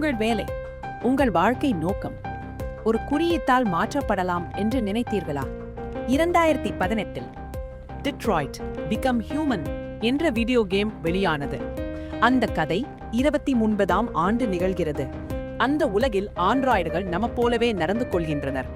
உங்கள் வேலை உங்கள் வாழ்க்கை நோக்கம். ஒரு குறியீட்டால் மாற்றப்படலாம் என்று நினைத்தீர்களா? இரண்டாயிரத்தி பதினெட்டில் டிட்ராய்ட் பிகம் ஹியூமன் என்ற வீடியோ கேம் வெளியானது. அந்த கதை இருபத்தி ஒன்பதாம் ஆண்டு நிகழ்கிறது. அந்த உலகில் ஆண்ட்ராய்டுகள் நம்ம போலவே நடந்து கொள்கின்றனர்.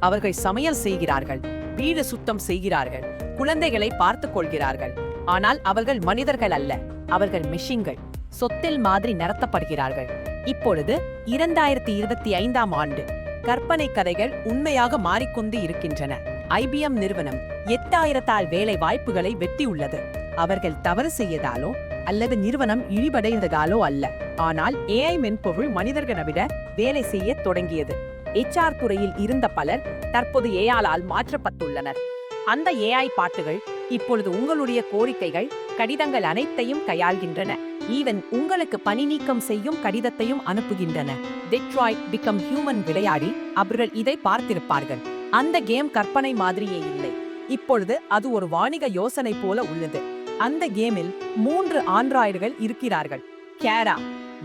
அவர்கள் சமையல் செய்கிறார்கள் வீடு சுத்தம் செய்கிறார்கள் குழந்தைகளை பார்த்துக் கொள்கிறார்கள். ஆனால் அவர்கள் மனிதர்கள் அல்ல அவர்கள் மிஷின்கள் சொத்தில் மாதிரி நடத்தப்படுகிறார்கள். இப்பொழுது இரண்டாயிரத்தி இருபத்தி ஐந்தாம் ஆண்டு கற்பனை கதைகள் உண்மையாக மாறிக்கொண்டு இருக்கின்றன. ஐபிஎம் நிறுவனம் எட்டாயிரத்தால் வேலை வாய்ப்புகளை வெட்டியுள்ளது. அவர்கள் தவறு செய்யதாலோ அல்லது நிறுவனம் இழிவடைந்ததாலோ அல்ல. ஆனால் ஏஐ மென்பொருள் மனிதர்களை விட வேலை செய்ய தொடங்கியது. எச்ஆர் துறையில் இருந்த பலர் தற்போது ஏஆலால் மாற்றப்பட்டுள்ளனர். அந்த ஏஐ பாட்டுகள் இப்பொழுது உங்களுடைய கோரிக்கைகள் கடிதங்கள் அனைத்தையும் கையாள்கின்றன. ஈவன் உங்களுக்கு பணி நீக்கம் செய்யும் கடிதத்தையும் அனுப்புகின்றன. டெட்ராய்ட் பிகம் ஹியூமன் விளையாடி அவர்கள் இதை பார்த்திருப்பார்கள். அந்த கேம் கற்பனை மாதிரியே இல்லை. இப்பொழுது அது ஒரு வாணிக யோசனை போல உள்ளது. அந்த கேமில் மூன்று ஆண்ட்ராய்டுகள் இருக்கிறார்கள். கேரா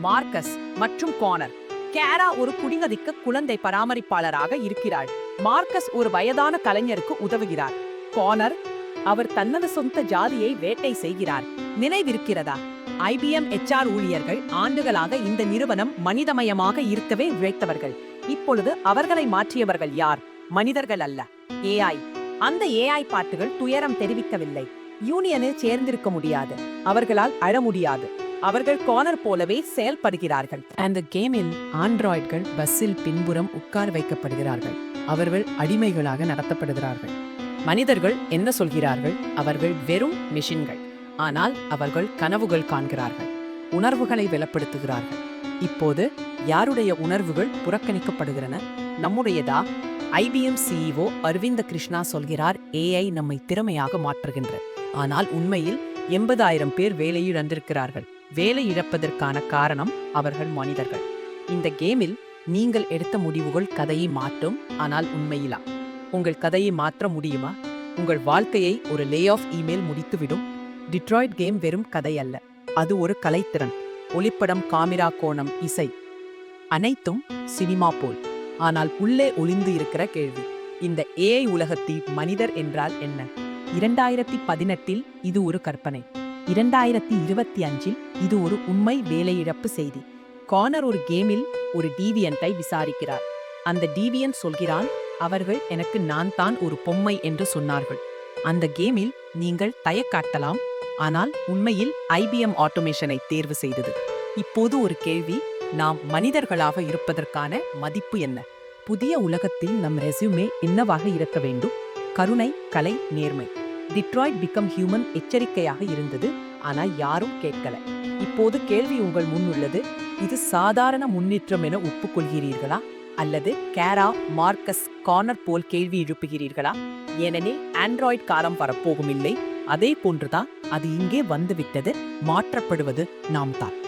மார்க்கஸ் மற்றும் கானர் கேரா ஒரு குடிநதிக்கு குழந்தை பராமரிப்பாளராக இருக்கிறாள். மார்க்கஸ் ஒரு வயதான கலைஞருக்கு உதவுகிறார். கானர் அவர் தன்னது சொந்த ஜாதியை வேட்டை செய்கிறார். நினைவிருக்கிறதா? ஐபிஎம் எச்ஆர் ஊழியர்கள் ஆண்டுகளாக இந்த நிறுவனம் மனிதமயமாக இருக்கவே உழைத்தவர்கள். இப்பொழுது அவர்களை மாற்றியவர்கள் யார்? மனிதர்கள் அல்ல. ஏஐ அந்த ஏஐ பாட்டுகள் துயரம் தெரிவிக்கவில்லை. யூனியனில் சேர்ந்திருக்க முடியாது. அவர்களால் அழ முடியாது. அவர்கள் கோனர் போலவே செயல்படுகிறார்கள். அந்த கேமில் ஆண்ட்ராய்ட்கள் பஸ்ஸில் பின்புறம் உட்கார் வைக்கப்படுகிறார்கள். அவர்கள் அடிமைகளாக நடத்தப்படுகிறார்கள். மனிதர்கள் என்ன சொல்கிறார்கள்? அவர்கள் வெறும் மிஷின்கள். ஆனால் அவர்கள் கனவுகள் காண்கிறார்கள். உணர்வுகளை வெளிப்படுத்துகிறார்கள். இப்போது யாருடைய உணர்வுகள் புறக்கணிக்கப்படுகிறன? நம்முடையதா? ஐபிஎம் சிஇஓ அரவிந்த கிருஷ்ணா சொல்கிறார் ஏஐ நம்மை திறமையாக மாற்றுகின்றது ஆனால் உண்மையில் எண்பதாயிரம் பேர் வேலையிழந்திருக்கிறார்கள். வேலை இழப்பதற்கான காரணம் அவர்கள் மனிதர்கள். இந்த கேமில் நீங்கள் எடுத்த முடிவுகள் கதையை மாற்றும் ஆனால் உண்மையிலா? உங்கள் கதையை மாற்ற முடியுமா? உங்கள் வாழ்க்கையை ஒரு லே ஆஃப் இமெயில் முடித்துவிடும். டிட்ராய்ட் கேம் வெறும் கதை அல்ல. அது ஒரு கலைத்திறன். ஒளிப்படம் காமிரா கோணம் இசை. அனைத்தும் சினிமா போல். ஆனால் உள்ளே ஒளிந்து இருக்கிற கேள்வி. இந்த ஏஐ உலகத்தில் மனிதர் என்றால் என்ன? இரண்டாயிரத்தி பதினெட்டில் இது ஒரு கற்பனை. இரண்டாயிரத்தி இருபத்தி அஞ்சில் இது ஒரு உண்மை வேலையிழப்பு செய்தி. கார்னர் ஒரு கேமில் ஒரு டீவியன்ட்டை விசாரிக்கிறார். அந்த டீவியன் சொல்கிறான் அவர்கள் எனக்கு நான் தான் ஒரு பொம்மை என்று சொன்னார்கள். அந்த கேமில் நீங்கள் தயக்காட்டலாம். ஆனால் உண்மையில் ஐபிஎம் ஆட்டோமேஷனை தேர்வு செய்தது. இப்போது ஒரு கேள்வி நாம் மனிதர்களாக இருப்பதற்கான மதிப்பு என்ன? புதிய உலகத்தில் நம் ரெஸ்யூமே என்னவாக இருக்க வேண்டும்? கருணை கலை நேர்மை. டிட்ராய்ட் பிகம் ஹியூமன் எச்சரிக்கையாக இருந்தது ஆனால் யாரும் கேட்கல. இப்போது கேள்வி உங்கள் முன் உள்ளது இது சாதாரண முன்னேற்றம் என ஒப்புக்கொள்கிறீர்களா? அல்லது கேரா மார்க்கஸ் கார்னர் போல் கேள்வி எழுப்புகிறீர்களா? ஏனெனில் ஆண்ட்ராய்ட் காலம் வரப்போகும் இல்லை அதே போன்றுதான் அது இங்கே வந்துவிட்டது. மாற்றப்படுவது நாம் தான்